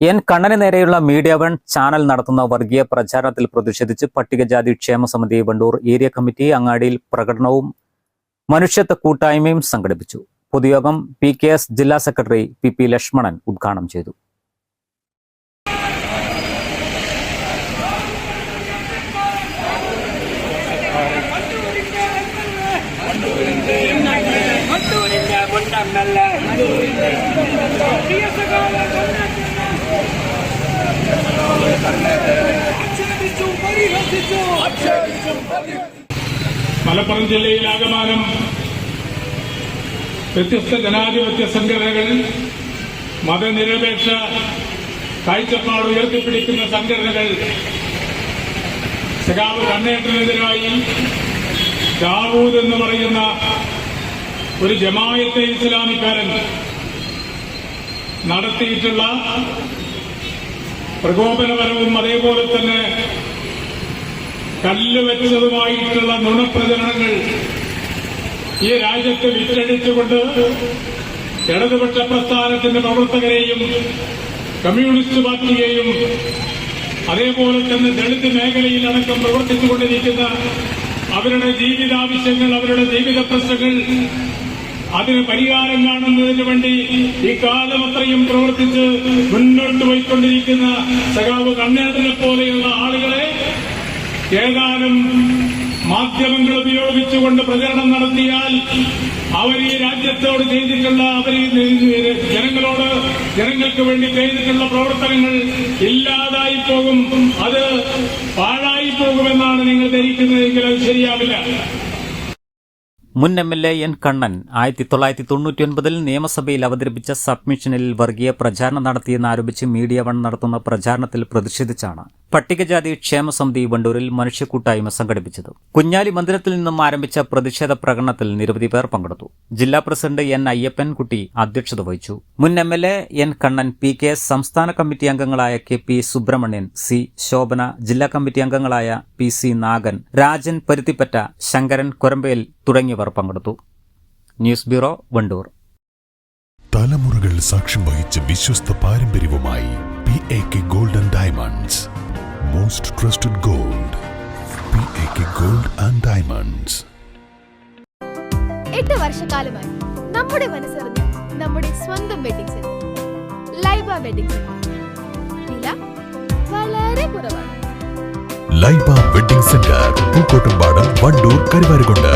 N കണ്ണന് നേരെയുള്ള media one channel നടത്തുന്ന വർഗീയ പ്രചാരണത്തിൽ പ്രതിഷേധിച്ച് പട്ടികജാതി ക്ഷേമ സമിതി വണ്ടൂർ ഏരിയ കമ്മിറ്റി അങ്ങാടിയിൽ പ്രകടനവും മനുഷ്യത്വ കൂട്ടായ്മയും സംഘടിപ്പിച്ചു പൊതുയോഗം പി കെ എസ് ജില്ലാ സെക്രട്ടറി പി പി ലക്ഷ്മണൻ ഉദ്ഘാടനം ചെയ്തു മലപ്പുറം ജില്ലയിലാകമാനം വ്യത്യസ്ത ജനാധിപത്യ സംഘടനകൾ മതനിരപേക്ഷ കാഴ്ചപ്പാട് ഉയർത്തിപ്പിടിക്കുന്ന സംഘടനകൾ സഖാവ് കണ്ണേട്ടനെതിരായി ദാവൂദ് എന്ന് പറയുന്ന ഒരു ജമായത്തെ ഇസ്ലാമിക്കാരൻ നടത്തിയിട്ടുള്ള പ്രകോപനപരവും അതേപോലെ തന്നെ കല്ല് വെച്ചതുമായിട്ടുള്ള നുണപ്രചരണങ്ങൾ ഈ രാജ്യത്ത് വിറ്റഴിച്ചുകൊണ്ട് ഇടതുപക്ഷ പ്രസ്ഥാനത്തിന്റെ പ്രവർത്തകരെയും കമ്മ്യൂണിസ്റ്റ് പാർട്ടിയെയും അതേപോലെ തന്നെ ദളിത് മേഖലയിലടക്കം പ്രവർത്തിച്ചുകൊണ്ടിരിക്കുന്ന അവരുടെ ജീവിതാവശ്യങ്ങൾ അവരുടെ ജീവിത പ്രശ്നങ്ങൾ അതിന് പരിഹാരം കാണുന്നതിന് വേണ്ടി ഈ കാലം അത്രയും പ്രവർത്തിച്ച് മുന്നോട്ട് പോയിക്കൊണ്ടിരിക്കുന്ന സഖാവ് കണ്ണേട്ടനെ പോലെയുള്ള ആളുകളെ ഏതാനും മാധ്യമങ്ങൾ ഉപയോഗിച്ചുകൊണ്ട് പ്രചരണം നടത്തിയാൽ അവർ ഈ രാജ്യത്തോട് ചെയ്തിട്ടുള്ള അവർ ജനങ്ങളോട് ജനങ്ങൾക്ക് വേണ്ടി ചെയ്തിട്ടുള്ള പ്രവർത്തനങ്ങൾ ഇല്ലാതായി പോകും. അത് പാഴായി പോകുമെന്നാണ് നിങ്ങൾ ധരിക്കുന്നതെങ്കിൽ അത് ശരിയാവില്ല. മുൻ M L A N Kannan ആയിരത്തി തൊള്ളായിരത്തി തൊണ്ണൂറ്റി ഒൻപതിൽ നിയമസഭയിൽ അവതരിപ്പിച്ച സബ്മിഷനിൽ വർഗീയ പ്രചാരണം നടത്തിയെന്നാരോപിച്ച് മീഡിയ വൺ നടത്തുന്ന പ്രചാരണത്തിൽ പ്രതിഷേധിച്ചാണ്. പട്ടികജാതി ക്ഷേമ സമിതി വണ്ടൂരിൽ മനുഷ്യക്കൂട്ടായ്മ സംഘടിപ്പിച്ചത്. കുഞ്ഞാലി മന്ദിരത്തിൽ നിന്നും ആരംഭിച്ച പ്രതിഷേധ പ്രകടനത്തിൽ നിരവധി പേർ പങ്കെടുത്തു. ജില്ലാ പ്രസിഡന്റ് എൻ അയ്യപ്പൻകുട്ടി അധ്യക്ഷത വഹിച്ചു. മുൻ M L A N Kannan P K സംസ്ഥാന കമ്മിറ്റി അംഗങ്ങളായ K P Subrahmanyan C Shobhana ജില്ലാ കമ്മിറ്റി അംഗങ്ങളായ പി സി നാഗൻ രാജൻ പരുത്തിപ്പറ്റ ശങ്കരൻ കൊരമ്പേൽ തുടങ്ങിയവർ പങ്കെടുത്തു. News bureau Wandoor. തലമുറകൾ സാക്ഷ്യം വഹിച്ച വിശ്വസ്ത പാരമ്പര്യവുമായി P A K golden diamonds. Most trusted gold P A K gold and diamonds എട്ട് വർഷക്കാലമായി നമ്മുടെ മനസ്സറിഞ്ഞ് നമ്മുടെ സ്വന്തം wedding centre Laiba wedding centre വില വളരെ കുറവാണ്. Laiba wedding centre Pookkottumpadam Wandoor Karuvarakundu.